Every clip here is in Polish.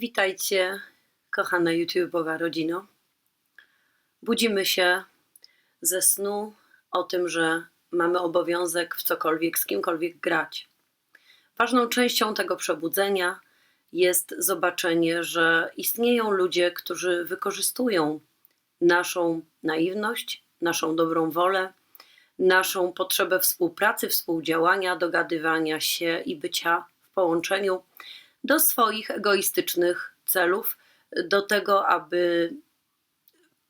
Witajcie, kochana YouTube'owa rodzino. Budzimy się ze snu o tym, że mamy obowiązek w cokolwiek, z kimkolwiek grać. Ważną częścią tego przebudzenia jest zobaczenie, że istnieją ludzie, którzy wykorzystują naszą naiwność, naszą dobrą wolę, naszą potrzebę współpracy, współdziałania, dogadywania się i bycia w połączeniu do swoich egoistycznych celów, do tego, aby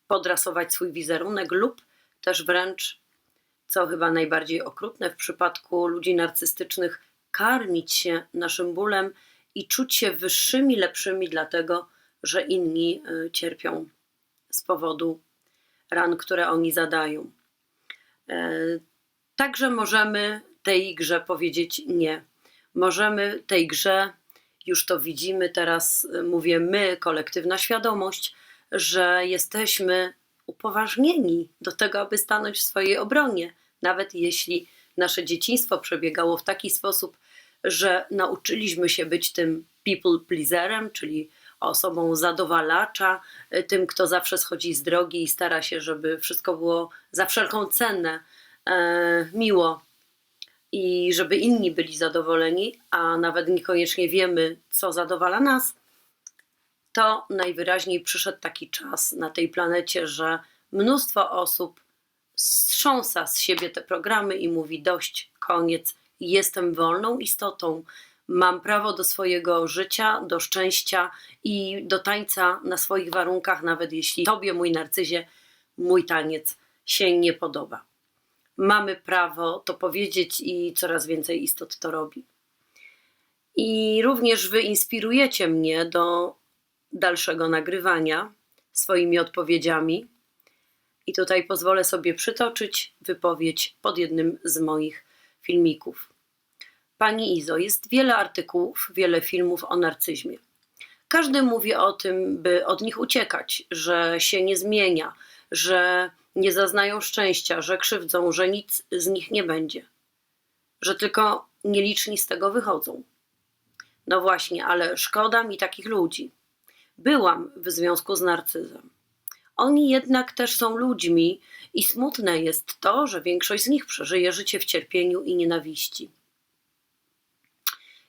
podrasować swój wizerunek lub też wręcz, co chyba najbardziej okrutne w przypadku ludzi narcystycznych, karmić się naszym bólem i czuć się wyższymi, lepszymi, dlatego że inni y, cierpią z powodu ran, które oni zadają. E, Także możemy tej grze powiedzieć nie. Możemy tej grze, już to widzimy teraz, y, mówię my, kolektywna świadomość, że jesteśmy upoważnieni do tego, aby stanąć w swojej obronie, nawet jeśli nasze dzieciństwo przebiegało w taki sposób, że nauczyliśmy się być tym people pleaserem, czyli osobą zadowalacza, y, tym, kto zawsze schodzi z drogi i stara się, żeby wszystko było za wszelką cenę e, miło i żeby inni byli zadowoleni, a nawet niekoniecznie wiemy, co zadowala nas, to najwyraźniej przyszedł taki czas na tej planecie, że mnóstwo osób strząsa z siebie te programy i mówi: dość, koniec, jestem wolną istotą. Mam prawo do swojego życia, do szczęścia i do tańca na swoich warunkach, nawet jeśli tobie, mój narcyzie, mój taniec się nie podoba. Mamy prawo to powiedzieć i coraz więcej istot to robi. I również wy inspirujecie mnie do dalszego nagrywania swoimi odpowiedziami. I tutaj pozwolę sobie przytoczyć wypowiedź pod jednym z moich filmików. Pani Izo, jest wiele artykułów, wiele filmów o narcyzmie. Każdy mówi o tym, by od nich uciekać, że się nie zmienia, że nie zaznają szczęścia, że krzywdzą, że nic z nich nie będzie, że tylko nieliczni z tego wychodzą. No właśnie, ale szkoda mi takich ludzi. Byłam w związku z narcyzem. Oni jednak też są ludźmi i smutne jest to, że większość z nich przeżyje życie w cierpieniu i nienawiści.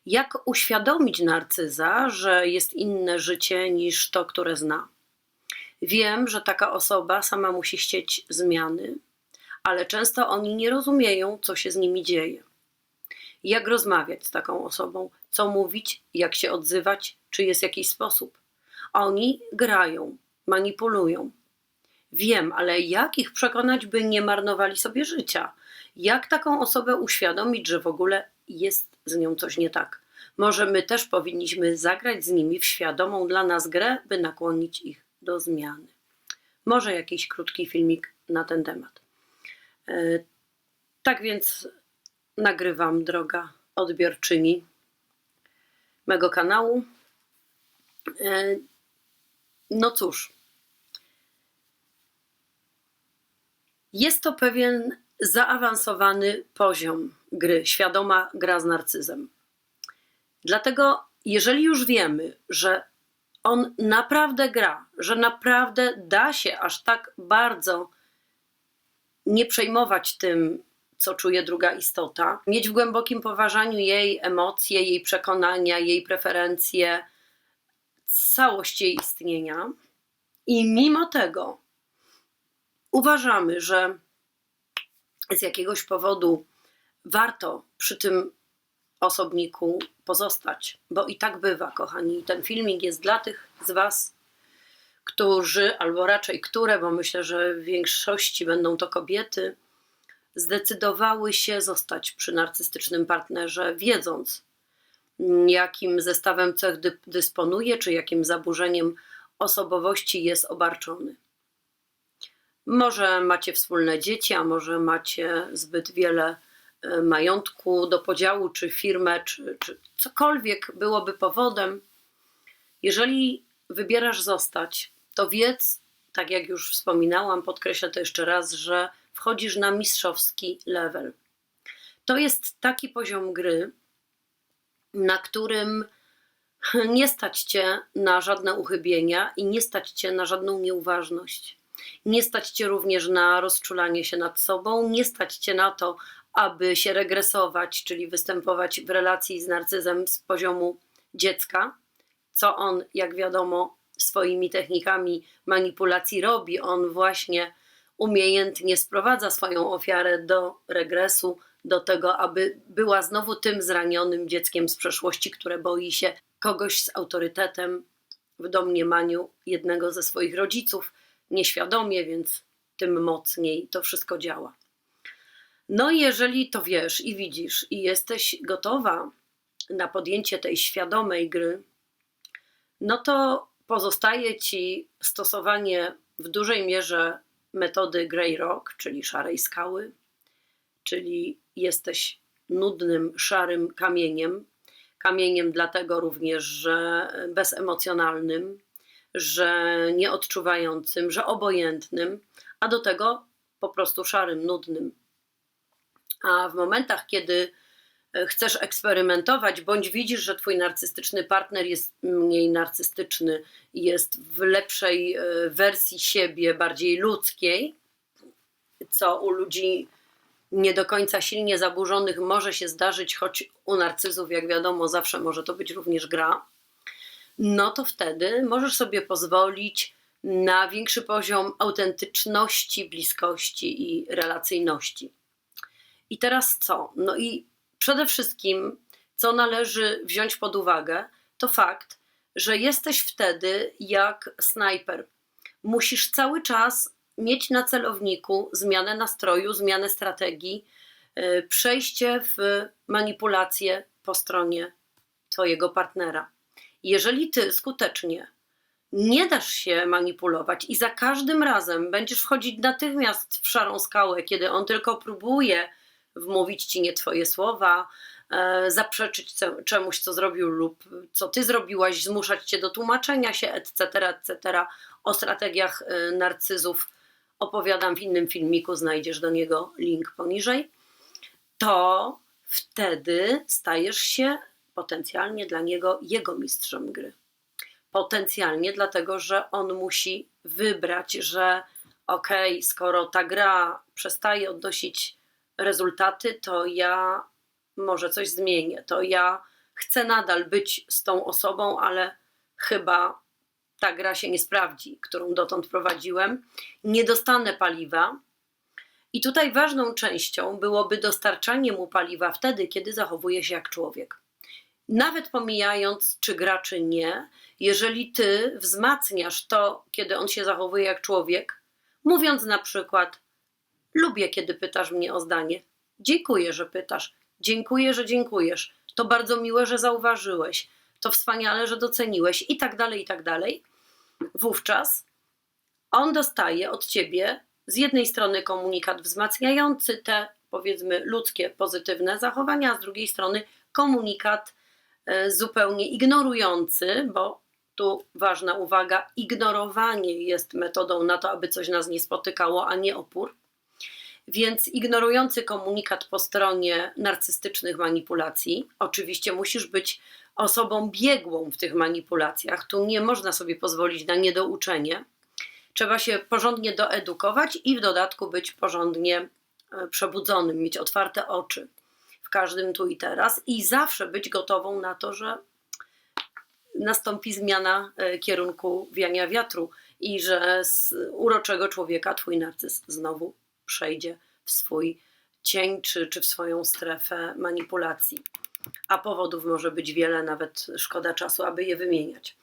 Jak uświadomić narcyza, że jest inne życie niż to, które zna? Wiem, że taka osoba sama musi chcieć zmiany, ale często oni nie rozumieją, co się z nimi dzieje. Jak rozmawiać z taką osobą, co mówić, jak się odzywać, czy jest jakiś sposób. Oni grają, manipulują. Wiem, ale jak ich przekonać, by nie marnowali sobie życia? Jak taką osobę uświadomić, że w ogóle jest z nią coś nie tak? Może my też powinniśmy zagrać z nimi w świadomą dla nas grę, by nakłonić ich do zmiany. Może jakiś krótki filmik na ten temat. E, Tak więc nagrywam, droga odbiorczyni mego kanału. E, No cóż, jest to pewien zaawansowany poziom gry, świadoma gra z narcyzem. Dlatego, jeżeli już wiemy, że on naprawdę gra, że naprawdę da się aż tak bardzo nie przejmować tym, co czuje druga istota, mieć w głębokim poważaniu jej emocje, jej przekonania, jej preferencje, całość jej istnienia. I mimo tego uważamy, że z jakiegoś powodu warto przy tym osobniku pozostać, bo i tak bywa, kochani. Ten filmik jest dla tych z Was, którzy, albo raczej które, bo myślę, że w większości będą to kobiety, zdecydowały się zostać przy narcystycznym partnerze, wiedząc, jakim zestawem cech dy- dysponuje, czy jakim zaburzeniem osobowości jest obarczony. Może macie wspólne dzieci, a może macie zbyt wiele majątku do podziału, czy firmę, czy, czy cokolwiek byłoby powodem. Jeżeli wybierasz zostać, to wiedz, tak jak już wspominałam, podkreślę to jeszcze raz, że wchodzisz na mistrzowski level. To jest taki poziom gry, na którym Nie stać cię na żadne uchybienia i nie stać cię na żadną nieuważność. Nie stać cię również na rozczulanie się nad sobą, nie stać cię na to, aby się regresować, czyli występować w relacji z narcyzem z poziomu dziecka, co on, jak wiadomo, swoimi technikami manipulacji robi. On właśnie umiejętnie sprowadza swoją ofiarę do regresu, do tego, aby była znowu tym zranionym dzieckiem z przeszłości, które boi się kogoś z autorytetem w domniemaniu jednego ze swoich rodziców, nieświadomie, więc tym mocniej to wszystko działa. No i jeżeli to wiesz i widzisz i jesteś gotowa na podjęcie tej świadomej gry, no to pozostaje ci stosowanie w dużej mierze metody Grey Rock, czyli szarej skały, czyli jesteś nudnym, szarym kamieniem. Kamieniem dlatego również, że bezemocjonalnym, że nieodczuwającym, że obojętnym, a do tego po prostu szarym, nudnym. A w momentach, kiedy chcesz eksperymentować, bądź widzisz, że twój narcystyczny partner jest mniej narcystyczny, jest w lepszej e, wersji siebie, bardziej ludzkiej, co u ludzi nie do końca silnie zaburzonych może się zdarzyć, choć u narcyzów, jak wiadomo, zawsze może to być również gra, no to wtedy możesz sobie pozwolić na większy poziom autentyczności, bliskości i relacyjności. I teraz co? No i przede wszystkim, co należy wziąć pod uwagę, to fakt, że jesteś wtedy jak snajper. Musisz cały czas mieć na celowniku zmianę nastroju, zmianę strategii, e, przejście w manipulację po stronie Twojego partnera. Jeżeli Ty skutecznie nie dasz się manipulować i za każdym razem będziesz wchodzić natychmiast w szarą skałę, kiedy on tylko próbuje wmówić ci nie Twoje słowa, e, zaprzeczyć czemuś, co zrobił lub co ty zrobiłaś, zmuszać cię do tłumaczenia się, etc., etc. O strategiach e, narcyzów opowiadam w innym filmiku, znajdziesz do niego link poniżej, to wtedy stajesz się potencjalnie dla niego jego mistrzem gry. Potencjalnie dlatego, że on musi wybrać, że okej, okay, skoro ta gra przestaje odnosić rezultaty, to ja może coś zmienię, to ja chcę nadal być z tą osobą, ale chyba ta gra się nie sprawdzi, którą dotąd prowadziłem, nie dostanę paliwa. I tutaj ważną częścią byłoby dostarczanie mu paliwa wtedy, kiedy zachowuje się jak człowiek. Nawet pomijając, czy gra, czy nie, jeżeli ty wzmacniasz to, kiedy on się zachowuje jak człowiek, mówiąc na przykład: Lubię, kiedy pytasz mnie o zdanie. Dziękuję, że pytasz. Dziękuję, że dziękujesz. To bardzo miłe, że zauważyłeś. To wspaniale, że doceniłeś i tak dalej, i tak dalej wówczas on dostaje od ciebie z jednej strony komunikat wzmacniający te, powiedzmy, ludzkie, pozytywne zachowania, a z drugiej strony komunikat e, zupełnie ignorujący, bo tu ważna uwaga, ignorowanie jest metodą na to, aby coś nas nie spotykało, a nie opór. Więc ignorujący komunikat po stronie narcystycznych manipulacji, oczywiście musisz być osobą biegłą w tych manipulacjach. Tu nie można sobie pozwolić na niedouczenie. Trzeba się porządnie doedukować i w dodatku być porządnie e, przebudzonym, mieć otwarte oczy w każdym tu i teraz i zawsze być gotową na to, że nastąpi zmiana e, kierunku wiania wiatru i że z uroczego człowieka twój narcyz znowu przejdzie w swój cień czy, czy w swoją strefę manipulacji a powodów może być wiele, nawet szkoda czasu, aby je wymieniać.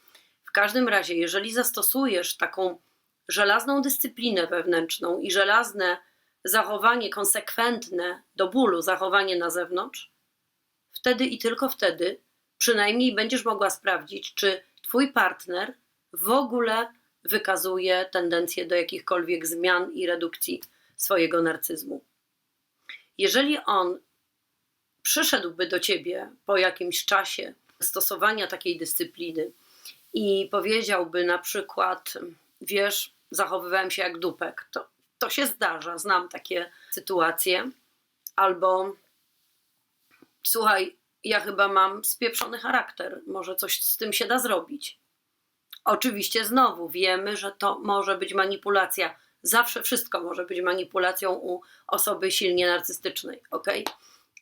W każdym razie, jeżeli zastosujesz taką żelazną dyscyplinę wewnętrzną i żelazne zachowanie konsekwentne do bólu, zachowanie na zewnątrz, wtedy i tylko wtedy przynajmniej będziesz mogła sprawdzić, czy Twój partner w ogóle wykazuje tendencję do jakichkolwiek zmian i redukcji swojego narcyzmu. Jeżeli on przyszedłby do ciebie po jakimś czasie stosowania takiej dyscypliny i powiedziałby na przykład, wiesz, zachowywałem się jak dupek, to, to się zdarza, znam takie sytuacje, albo słuchaj, ja chyba mam spieprzony charakter, może coś z tym się da zrobić. Oczywiście znowu wiemy, że to może być manipulacja. Zawsze wszystko może być manipulacją u osoby silnie narcystycznej, ok?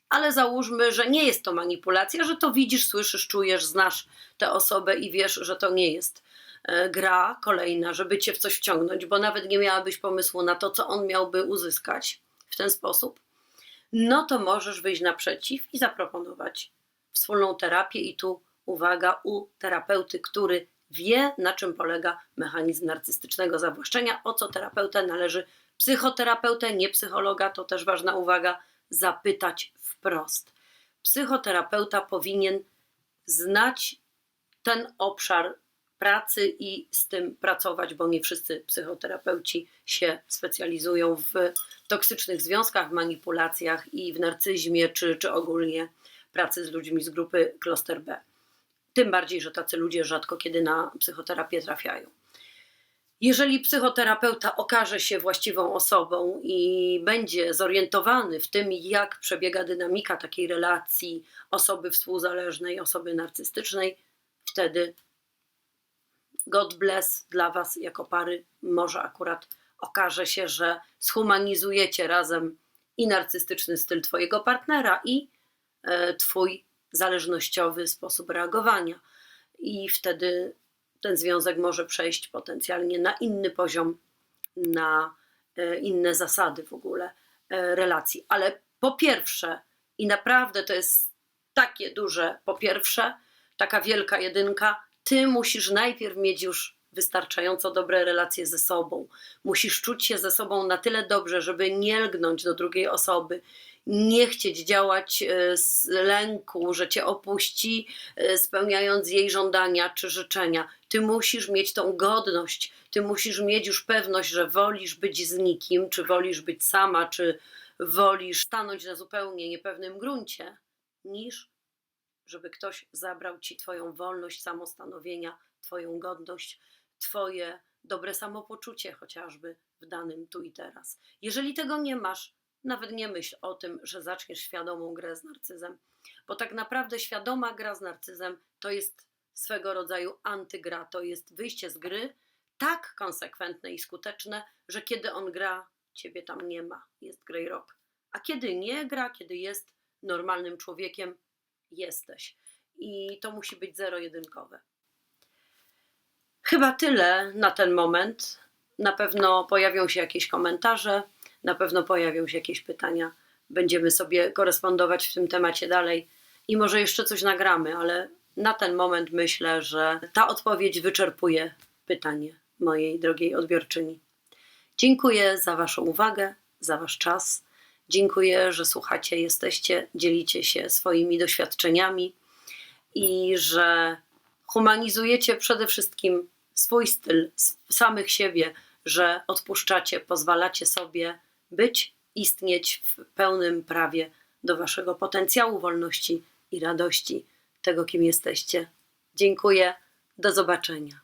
Ale załóżmy, że nie jest to manipulacja, że to widzisz, słyszysz, czujesz, znasz tę osobę i wiesz, że to nie jest e, gra kolejna, żeby cię w coś wciągnąć, bo nawet nie miałabyś pomysłu na to, co on miałby uzyskać w ten sposób. No to możesz wyjść naprzeciw i zaproponować wspólną terapię. I tu uwaga, u terapeuty, który wie, na czym polega mechanizm narcystycznego zawłaszczenia, o co terapeutę należy psychoterapeutę, nie psychologa, to też ważna uwaga, zapytać wprost. Psychoterapeuta powinien znać ten obszar pracy i z tym pracować, bo nie wszyscy psychoterapeuci się specjalizują w toksycznych związkach, manipulacjach i w narcyzmie, czy, czy ogólnie pracy z ludźmi z grupy Kloster B. Tym bardziej, że tacy ludzie rzadko kiedy na psychoterapię trafiają. Jeżeli psychoterapeuta okaże się właściwą osobą i będzie zorientowany w tym, jak przebiega dynamika takiej relacji osoby współzależnej, osoby narcystycznej, wtedy God bless dla Was jako pary. Może akurat okaże się, że zhumanizujecie razem i narcystyczny styl Twojego partnera, i e, Twój zależnościowy sposób reagowania. I wtedy ten związek może przejść potencjalnie na inny poziom, na e, inne zasady w ogóle e, relacji. Ale po pierwsze, i naprawdę to jest takie duże, po pierwsze, taka wielka jedynka, ty musisz najpierw mieć już wystarczająco dobre relacje ze sobą. Musisz czuć się ze sobą na tyle dobrze, żeby nie lgnąć do drugiej osoby, nie chcieć działać e, z lęku, że cię opuści, e, spełniając jej żądania czy życzenia. Ty musisz mieć tą godność, ty musisz mieć już pewność, że wolisz być z nikim, czy wolisz być sama, czy wolisz stanąć na zupełnie niepewnym gruncie, niż żeby ktoś zabrał ci Twoją wolność samostanowienia, Twoją godność, Twoje dobre samopoczucie, chociażby w danym tu i teraz. Jeżeli tego nie masz, nawet nie myśl o tym, że zaczniesz świadomą grę z narcyzem, bo tak naprawdę świadoma gra z narcyzem to jest swego rodzaju antygra, to jest wyjście z gry tak konsekwentne i skuteczne, że kiedy on gra, ciebie tam nie ma, jest Grey Rock. A kiedy nie gra, kiedy jest normalnym człowiekiem, jesteś. I to musi być zero-jedynkowe. Chyba tyle na ten moment. Na pewno pojawią się jakieś komentarze, na pewno pojawią się jakieś pytania. Będziemy sobie korespondować w tym temacie dalej i może jeszcze coś nagramy, ale na ten moment myślę, że ta odpowiedź wyczerpuje pytanie mojej drogiej odbiorczyni. Dziękuję za Waszą uwagę, za Wasz czas. Dziękuję, że słuchacie, jesteście, dzielicie się swoimi doświadczeniami i że humanizujecie przede wszystkim swój styl, samych siebie, że odpuszczacie, pozwalacie sobie być, istnieć w pełnym prawie do waszego potencjału, wolności i radości, tego kim jesteście. Dziękuję, do zobaczenia.